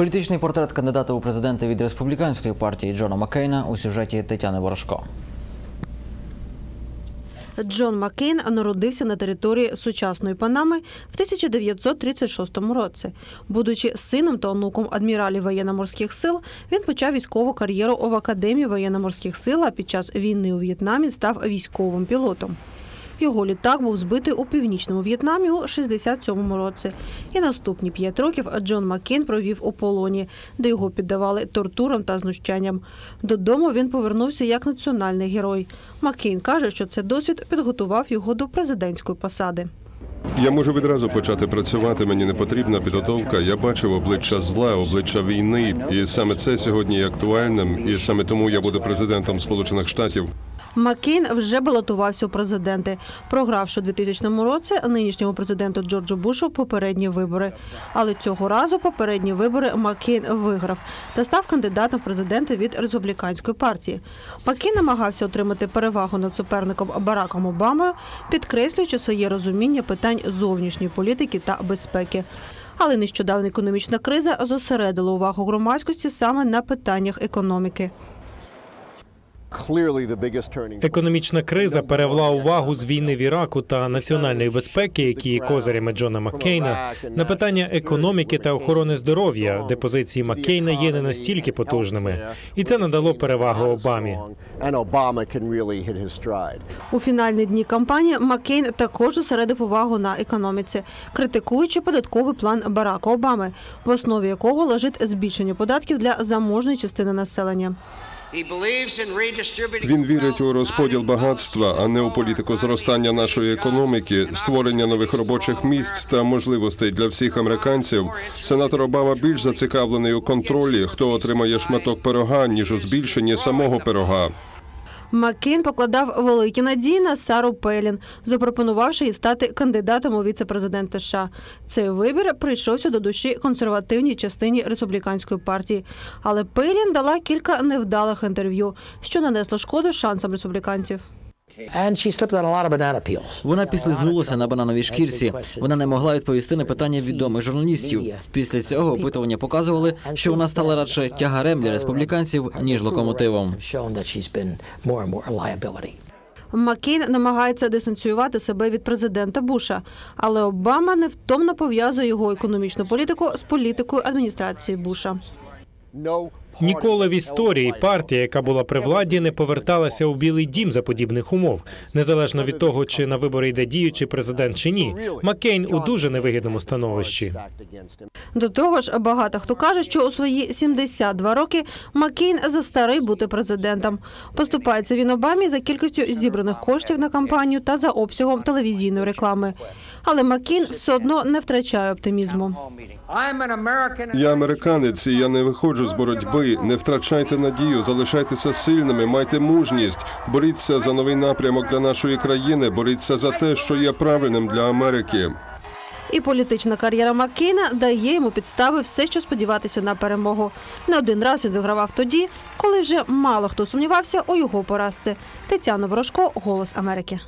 Політичний портрет кандидата у президенти від республіканської партії Джона Маккейна у сюжеті Тетяни Ворожко. Джон Маккейн народився на території сучасної Панами в 1936 році. Будучи сином та онуком адміралів воєнно-морських сил, він почав військову кар'єру в Академії воєнно-морських сил, а під час війни у В'єтнамі став військовим пілотом. Його літак був збитий у північному В'єтнамі у 67-му році. І наступні п'ять років Джон Маккейн провів у полоні, де його піддавали тортурам та знущанням. Додому він повернувся як національний герой. Маккейн каже, що цей досвід підготував його до президентської посади. Я можу відразу почати працювати. Мені не потрібна підготовка. Я бачив обличчя зла, обличчя війни, і саме це сьогодні є актуальним. І саме тому я буду президентом Сполучених Штатів. Маккейн вже балотувався у президенти, програвши у 2000 році нинішньому президенту Джорджу Бушу попередні вибори. Але цього разу попередні вибори Маккейн виграв та став кандидатом в президенти від республіканської партії. Маккейн намагався отримати перевагу над суперником Бараком Обамою, підкреслюючи своє розуміння питань зовнішньої політики та безпеки. Але нещодавна економічна криза зосередила увагу громадськості саме на питаннях економіки. Економічна криза перевела увагу з війни в Іраку та національної безпеки, які є козирями Джона Маккейна, на питання економіки та охорони здоров'я, де позиції Маккейна є не настільки потужними, і це надало перевагу Обамі. У фінальні дні кампанії Маккейн також зосередив увагу на економіці, критикуючи податковий план Барака Обами, в основі якого лежить збільшення податків для заможної частини населення. Він вірить у розподіл багатства, а не у політику зростання нашої економіки, створення нових робочих місць та можливостей для всіх американців. Сенатор Обама більш зацікавлений у контролі, хто отримає шматок пирога, ніж у збільшенні самого пирога. Маккейн покладав великі надії на Сару Пелін, запропонувавши їй стати кандидатом у віце-президента США. Цей вибір прийшовся до душі консервативній частині республіканської партії. Але Пелін дала кілька невдалих інтерв'ю, що нанесло шкоду шансам республіканців. Вона післизнулася на банановій шкірці. Вона не могла відповісти на питання відомих журналістів. Після цього опитування показували, що вона стала радше тягарем для республіканців ніж локомотивом. Маккейн намагається дистанціювати себе від президента Буша, але Обама невтомно пов'язує його економічну політику з політикою адміністрації Буша. Ніколи в історії партія, яка була при владі, не поверталася у Білий Дім за подібних умов, незалежно від того, чи на вибори йде діючий президент чи ні. Маккейн у дуже невигідному становищі. До того ж, багато хто каже, що у свої 72 роки Маккейн застарий бути президентом. Поступається він Обамі за кількістю зібраних коштів на кампанію та за обсягом телевізійної реклами. Але Маккейн все одно не втрачає оптимізму. Я американець, і я не виходжу з боротьби. Не втрачайте надію, залишайтеся сильними, майте мужність, боріться за новий напрямок для нашої країни, боріться за те, що є правильним для Америки. І політична кар'єра Маккейна дає йому підстави все, що сподіватися на перемогу. Не один раз він вигравав тоді, коли вже мало хто сумнівався у його поразці. Тетяна Ворожко, Голос Америки.